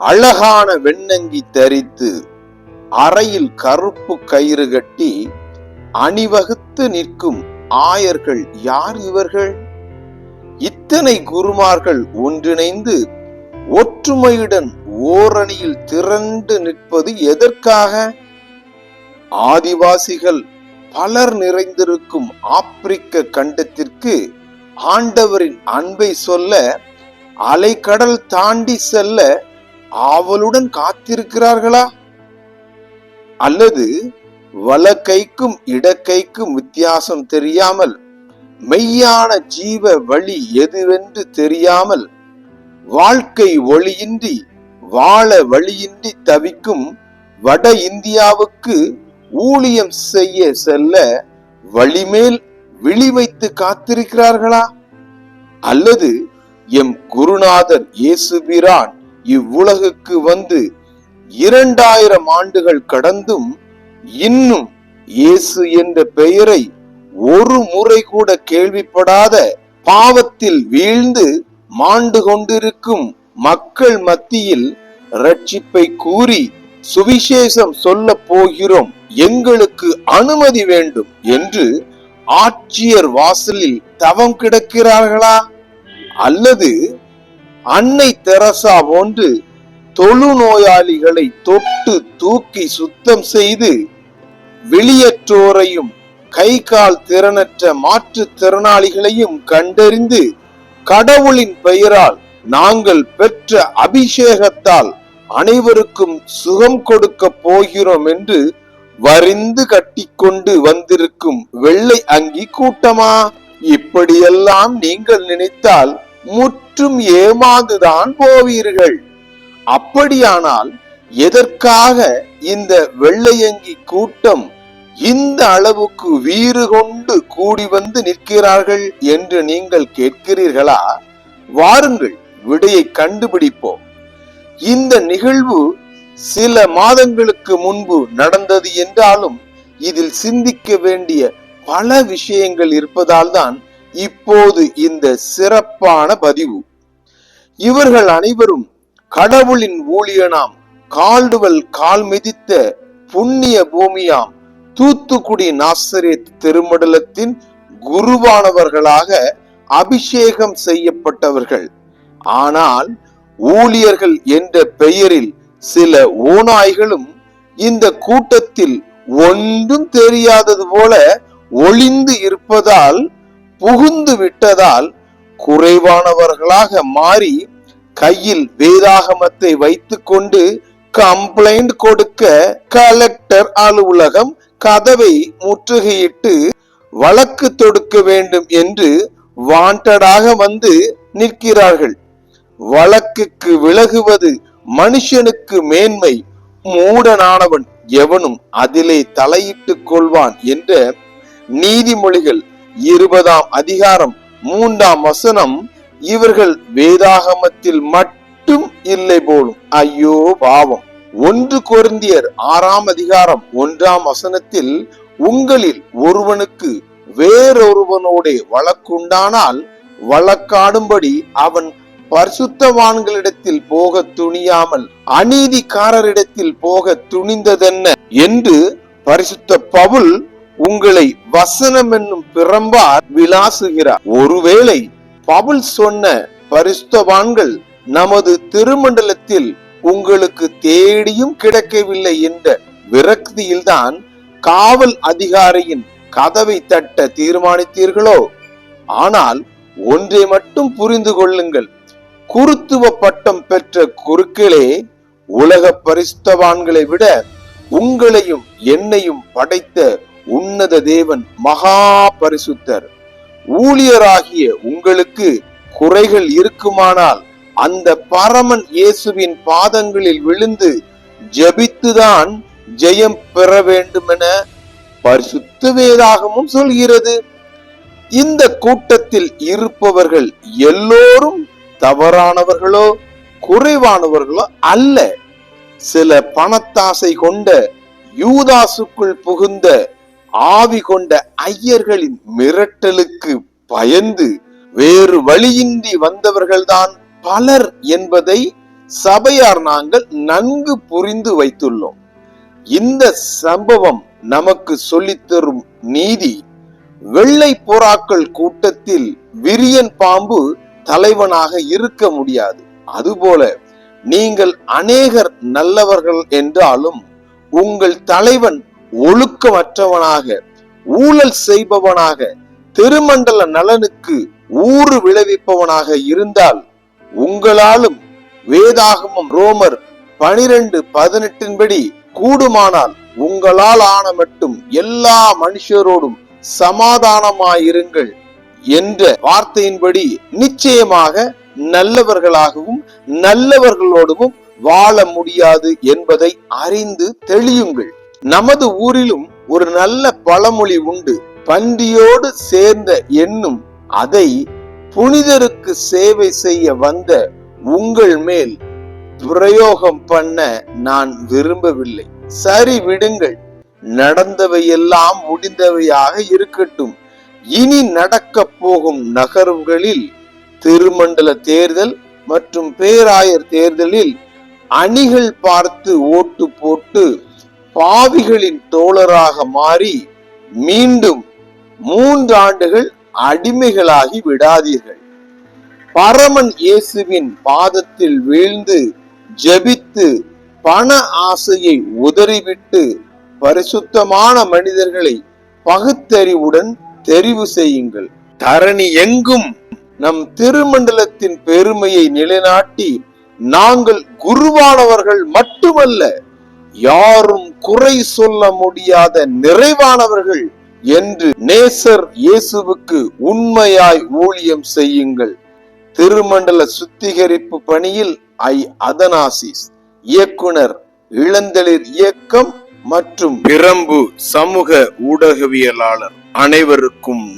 அழகான வெண்ணங்கி தரித்து அறையில் கருப்பு கயிறு கட்டி அணிவகுத்து நிற்கும் ஆயர்கள் யார் இவர்கள்? இத்தனை குருமார்கள் ஒன்றிணைந்து ஒற்றுமையுடன் ஓரணியில் திரண்டு நிற்பது எதற்காக? ஆதிவாசிகள் பலர் நிறைந்திருக்கும் ஆப்பிரிக்க கண்டத்திற்கு ஆண்டவரின் அன்பை சொல்ல அலைக்கடல் தாண்டி செல்ல ஆவலுடன் காத்திருக்கிறார்களா? அல்லது வலக்கைக்கும் இடக்கைக்கும் வித்தியாசம் தெரியாமல் மெய்யான ஜீவ வழி எதுவென்று தெரியாமல் வாழ்க்கை ஒளியின்றி வாழ வழியின்றி தவிக்கும் வட இந்தியாவுக்கு ஊழியம் செய்ய செல்ல வழிமேல் விழி வைத்து காத்திருக்கிறார்களா? அல்லது எம் குருநாதர் இயேசுபிரான் இவ்வுலகுக்கு வந்து இரண்டாயிரம் ஆண்டுகள் கடந்தும் இன்னும் இயேசு என்ற பெயரை ஒரு முறை கூட கேள்விப்படாத பாவத்தில் வீழ்ந்து மாண்டு கொண்டிருக்கும் மக்கள் மத்தியில் ரட்சிப்பை கூறி சுவிசேஷம் சொல்ல போகிறோம். எங்களுக்கு அனுமதி வேண்டும் என்று ஆட்சியர் வாசலில் தவம் கிடக்கிறார்களா? அல்லது அன்னை தெரசா போன்று தொழுநோயாளிகளை தொட்டு தூக்கி சுத்தம் செய்து வெளியற்றோரையும் கை கால் திறனற்ற மாற்றுத் திறனாளிகளையும் கண்டறிந்து கடவுளின் பெயரால் நாங்கள் பெற்ற அபிஷேகத்தால் அனைவருக்கும் சுகம் கொடுக்க போகிறோம் என்று வரிந்து கட்டிக்கொண்டு வந்திருக்கும் வெள்ளை அங்கி கூட்டமா? இப்படியெல்லாம் நீங்கள் நினைத்தால் முற்றும் ஏமாந்துதான் போவீர்கள். அப்படியானால் எதற்காக இந்த வெள்ளையங்கி கூட்டம் இந்த அளவுக்கு வீறு கொண்டு கூடி வந்து நிற்கிறார்கள் என்று நீங்கள் கேட்கிறீர்களா? வாருங்கள் விடையை கண்டுபிடிப்போம். இந்த நிகழ்வு சில மாதங்களுக்கு முன்பு நடந்தது என்றாலும் இதில் சிந்திக்க வேண்டிய பல விஷயங்கள் இருப்பதால் தான் இப்போது இந்த சிறப்பான பதிவு. இவர்கள் அனைவரும் கடவுளின் ஊழியனாம் கால்டுவல் கால் மிதித்த புண்ணிய பூமியாம் தூத்துக்குடி நாசரேத் திருமடலத்தின் குருவானவர்களாக அபிஷேகம் செய்யப்பட்டவர்கள். ஆனால் ஊழியர்கள் என்ற பெயரில் சில ஓநாய்களும் இந்த கூட்டத்தில் ஒன்றும் தெரியாதது போல ஒளிந்து இருப்பதால் புகுந்து விட்டதால் குறைவானவர்களாக மாறி கையில் வேதாகமத்தை வைத்துக்கொண்டு கம்ப்ளைண்ட் கொடுக்க கலெக்டர் அலுவலகம் கதவை முற்றுகையிட்டு வழக்கு தொடுக்க வேண்டும் என்று வாண்டடாக வந்து நிற்கிறார்கள். வழக்குக்கு விலகுவது மனுஷனுக்கு மேன்மை. மூடனானவன் எவனும் அதிலே தலையிட்டுக் கொள்வான் என்ற நீதிமொழிகள் இருபதாம் அதிகாரம் மூன்றாம் வசனம் இவர்கள் வேதாகமத்தில் மட்டும் இல்லை போலும். ஐயோ பாவம். ஒன்று கொருந்தியர் ஆறாம் அதிகாரம் ஒன்றாம் வசனத்தில் உங்களில் ஒருவனுக்கு வேறொருவனோட வழக்குண்டானால் வழக்காடும்படி அவன் பரிசுத்தவான்களிடத்தில் போக துணியாமல் அநீதிக்காரரிடத்தில் போக துணிந்ததென்ன? என்று பரிசுத்த பவுல் உங்களை வசனம் என்னும் பிரம்பார் விளாசுகிறார் ஒருவேளை பவுல் சொன்ன பரிஸ்தவான்கள் நமது திருமண்டலத்தில் உங்களுக்கு தேடியும் கிடைக்கவில்லை என்ற விரக்தியில்தான் காவல் அதிகாரியின் கதவை தட்ட தீர்மானித்தீர்களோ? ஆனால் ஒன்றை மட்டும் புரிந்து கொள்ளுங்கள். குருத்துவ பட்டம் பெற்ற குருக்களே உலக பரிஸ்தவான்களை விட உங்களையும் என்னையும் படைத்த உன்னத தேவன் மகா பரிசுத்தர் ஊழியராகிய உங்களுக்கு குறைகள் இருக்குமானால் அந்த பரமன் இயேசுவின் பாதங்களில் விழுந்து ஜெபித்துதான் ஜெயம் பெற வேண்டுமென பரிசுத்த வேதாகமும் சொல்கிறது. இந்த கூட்டத்தில் இருப்பவர்கள் எல்லோரும் தவறானவர்களோ குறைவானவர்களோ அல்ல. சில பணத்தாசை கொண்ட யூதாசுக்குள் புகுந்த ஆவி கொண்ட ஐயர்களின் மிரட்டலுக்கு பயந்து வேறு வழியின்றி வந்தவர்கள்தான் பலர் என்பதை சபையார் நாங்கள் நன்கு புரிந்து வைத்துள்ளோம். இந்த சம்பவம் நமக்கு சொல்லித்தரும் நீதி வெள்ளை புறாக்கள் கூட்டத்தில் விரியன் பாம்பு தலைவனாக இருக்க முடியாது. அதுபோல நீங்கள் அநேகர் நல்லவர்கள் என்றாலும் உங்கள் தலைவன் ஒழுக்கமற்றவனாக ஊழல் செய்பவனாக திருமண்டல நலனுக்கு ஊறு விளைவிப்பவனாக இருந்தால் உங்களாலும் வேதாகமம் ரோமர் பனிரெண்டு பதினெட்டின்படி கூடுமானால் உங்களால் ஆன மட்டும் எல்லா மனுஷரோடும் சமாதானமாயிருங்கள் என்ற வார்த்தையின்படி நிச்சயமாக நல்லவர்களாகவும் நல்லவர்களோடும் வாழ முடியாது என்பதை அறிந்து தெளியுங்கள். நமது ஊரிலும் ஒரு நல்ல பழமொழி உண்டு. பன்றியோடு சேர்ந்த எண்ணும் அதை புனிதருக்கு சேவை செய்ய வந்த உங்கள் மேல் பிரயோகம் பண்ண நான் விரும்பவில்லை. சரி விடுங்கள். நடந்தவையெல்லாம் முடிந்தவையாக இருக்கட்டும். இனி நடக்க போகும் நகர்வுகளில் திருமண்டல தேர்தல் மற்றும் பேராயர் தேர்தலில் அணிகள் பார்த்து ஓட்டு போட்டு பாவிகளின் தோழராக மாறி மீண்டும் மூன்று ஆண்டுகள் அடிமைகளாகி விடாதீர்கள். பரமன் இயேசுவின் பாதத்தில் வீழ்ந்து ஜெபித்து பண ஆசையை உதறிவிட்டு பரிசுத்தமான மனிதர்களை பகுத்தறிவுடன் தெரிவு செய்யுங்கள். தரணி எங்கும் நம் திருமண்டலத்தின் பெருமையை நிலைநாட்டி நாங்கள் குருவானவர்கள் மட்டுமல்ல யாரும் குறை சொல்ல முடியாத நிறைவானவர்கள் என்று நேசர் இயேசுவுக்கு உண்மையாய் ஊழியம் செய்யுங்கள். திருமண்டல சுத்திகரிப்பு பணியில் ஐ அதனாசிஸ் இயக்குனர் இளந்தளிர் இயக்கம் மற்றும் பிரம்பு சமூக ஊடகவியலாளர் அனைவருக்கும்